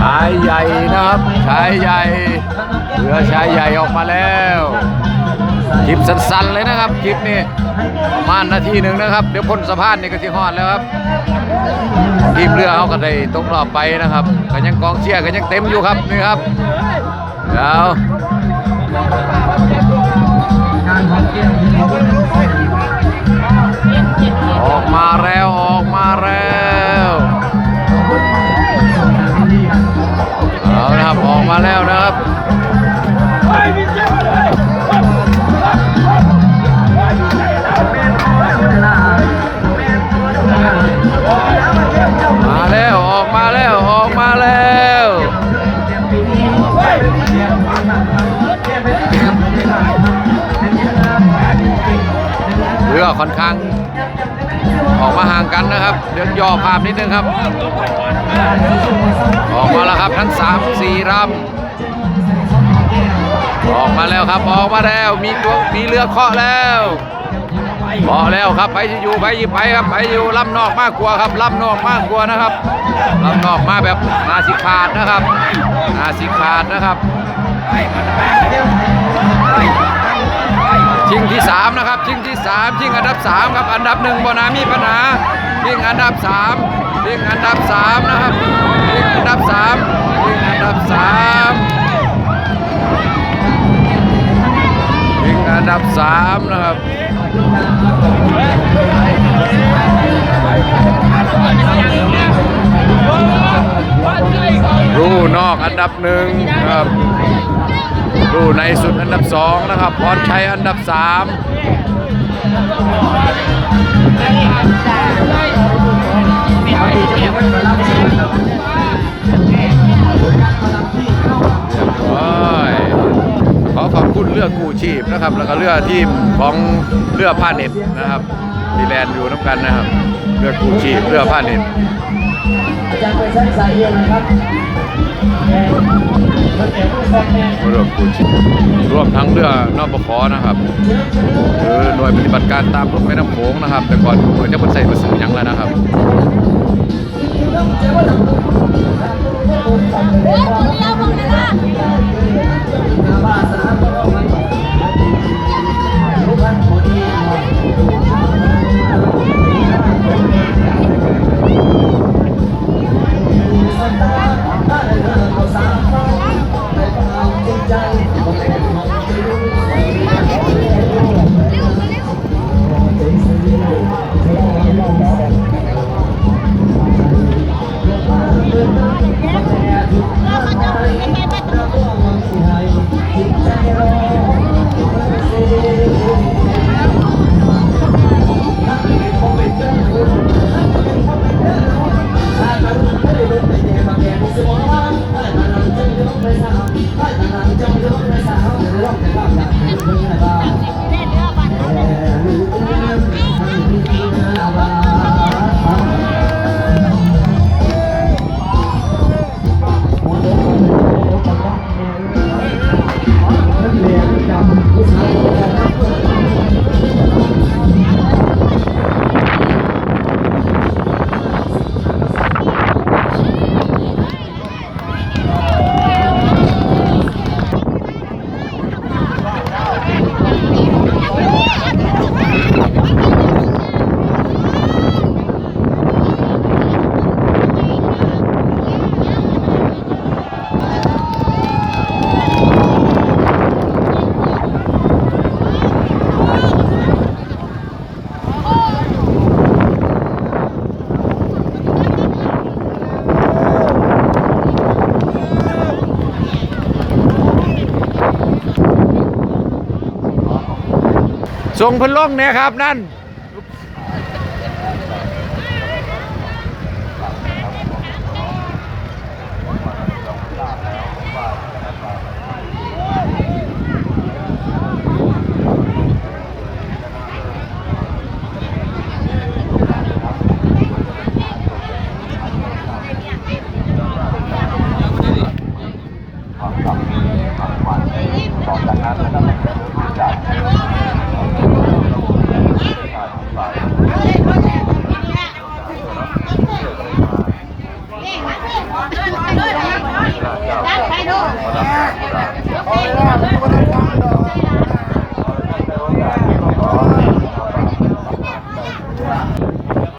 ชายใหญ่นะครับ ชายใหญ่เรือชายใหญ่ออกมาแล้วคลิปสั้นๆเลยนะครับคลิปนี้มานาทีหนึ่งนะครับ เดี๋ยวพ้นสะพานนี่ก็สิฮอดแล้วครับทีมเรือเขาก็ได้ตกรอบไปนะครับก็ยังกองเชียร์ก็ยังเต็มอยู่ครับนี่ครับเดี๋ยว มาแล้วนะครับมาแล้วออกมาแล้วออกมาแล้วเรือค่อนข้าง ออกมาห่างกันนะครับ เดี๋ยวย่อภาพนิดนึงครับ ออกมาแล้วครับทั้งสามสี่ลำออกมาแล้วครับ ออกมาแล้วมีตัวมีเรือเคาะแล้วเคาะแล้วครับไปอยู่ไปยิบไปครับไปอยู่ลำนอกมากกว่าครับลำนอกมากกว่านะครับลำนอกมาแบบนาสิขาดนะครับนาสิขาดนะครับ ชิงที่ 3 นะครับ ชิงที่ 3 ชิงอันดับ 3 ครับ อันดับหนึ่งบนามีปัญหาชิงอันดับ 3 ชิงอันดับ 3 นะครับชิงอันดับ 3 ชิงอันดับ 3 ชิงอันดับ 3 นะครับรูนอกอันดับหนึ่งครับ รูในสุดอันดับสองนะครับ พรชัยอันดับสามเรียบร้อยขอขอบคุณเรือกู้ชีพนะครับ แล้วก็เรือทีมของเรือผ้าเน็ตนะครับดีแลนด์อยู่น้ำกันนะครับ เรือกู้ชีพเรือผ้าเน็ตอาจารย์ไปใช้สายเองนะครับ เรือกูชิร่วมทั้งเรือนปขนะครับคือหน่วยปฏิบัติการตามรถแม่น้ำโขงนะครับ แต่ก่อนหน่วยจะเป็นใส่มาสื่อหยังแล้วนะครับว่าตัวเราของนี่ละ จะบอกว่าได้แต่หลังจะต้องไปทำได้แต่หลังจะ ส่งพันล่องเนี่ยครับนั่น รับ